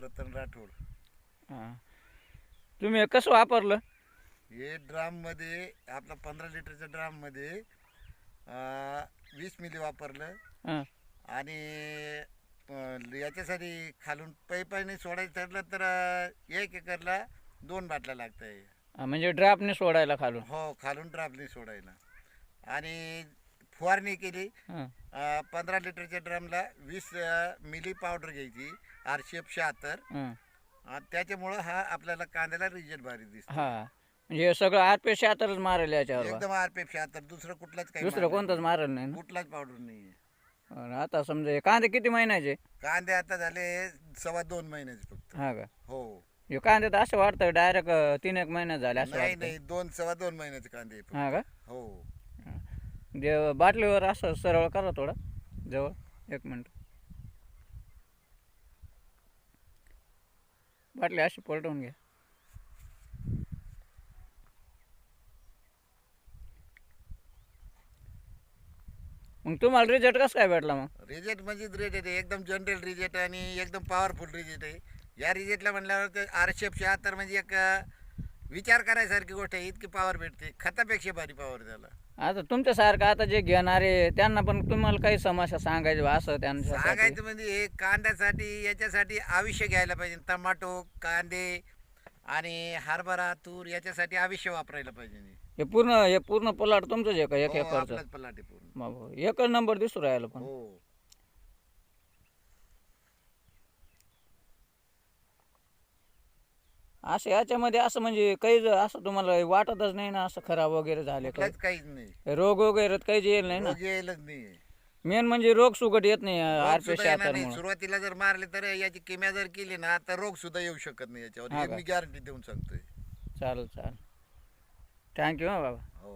रतन राठोड. हां. तुम्ही हे कसं वापरलं? हे ड्राममध्ये आपला पंधरा लिटरच्या ड्राममध्ये अं, वीस मिली वापरलं. हां. आणि अं, याच्यासाठी खालून पैपाने सोडायचं ठरलं तर अं, एक एकरला दोन बाटल्या लागत आहे हां, म्हणजे ड्राफ्टने सोडायला खालून. हो खालून ड्रामने सोडायला. आणि फुवारणी केली. हां. अं, पंधरा लिटरच्या ड्रमला वीस अं, मिली पावडर घ्यायची आर सी एफ शहात्तर. हां. त्याच्यामुळं हा आपल्याला कांद्याला रिजल्ट भारी दिसतो. हां. म्हणजे सगळं आर पे शहात्तरच मारेल याच्यावर बा. एकदम आर पी एफ शहात्तर दुसरं कुठलाच काही दुसरं कोणतंच मारेल नाही कुठलाच पावडर नाही बरं, आता समजा हे कांदे किती महिन्याचे? कांदे आता झाले सव्वा दोन महिन्याचे फक्त. हा का? हो. हे कांदे तर असं वाटतं डायरेक्ट तीन एक महिन्यात झाले असं नाही वाटतं नाही दोन सव्वा दोन महिन्याचे कांदे आहे फक्त. हा का? हो. जे बाटलीवर असं सरळ करा थोडा जवळ एक मिनिट. बाटली अशी पलटवून घ्या. मग तुम्हाला रिजेक्ट कसं काय भेटला मग? रिजेक्ट म्हणजे रेट आहे एकदम जनरल रिजेक्ट आणि एकदम पॉवरफुल रिजेक्ट आहे. या रिजेक्टला म्हणल्यावर ते आर सी एफ शहात्तर म्हणजे एक अं, विचार करायसारखी गोष्ट आहे इतकी पॉवर भेटते. खतापेक्षा भारी पॉवर त्याला आता तुमच्यासारखं आता जे घेणारे त्यांना पण तुम्हाला काही समस्या सांगायची बा असं त्यांच्यासाठी? सांगायचं म्हणजे हे कांद्यासाठी याच्यासाठी आयुष्य घ्यायला पाहिजे. टमाटो कांदे आणि हरभरा तूर याच्यासाठी आयुष्य वापरायला पाहिजे. हे पूर्ण हे पूर्ण पलाट तुमचंच आहे का? एक हो, एकरचं? आपलाच पलाटे पूर्ण. मग एकच नंबर दिसू राहिला पण. हो. असं याच्यामध्ये असं म्हणजे काही असं तुम्हाला वाटतच नाही ना असं खराब वगैरे झाले काही काहीच नाही. रोग वगैरे काही येईल नाही ना. रोग यायलाच नाही. मेन म्हणजे रोग सुकट येत नाही रोग आरपे सुद्धा येणार शहात्तर नाही. मुळे सुरुवातीला जर मारले तर याची किम्या जर केली ना तर रोग सुद्धा येऊ शकत नाही याच्यावर. हा हे का? मी गॅरंटी देऊन सांगतोय. चालेल चालेल. थँक्यू हा बाबा. हो.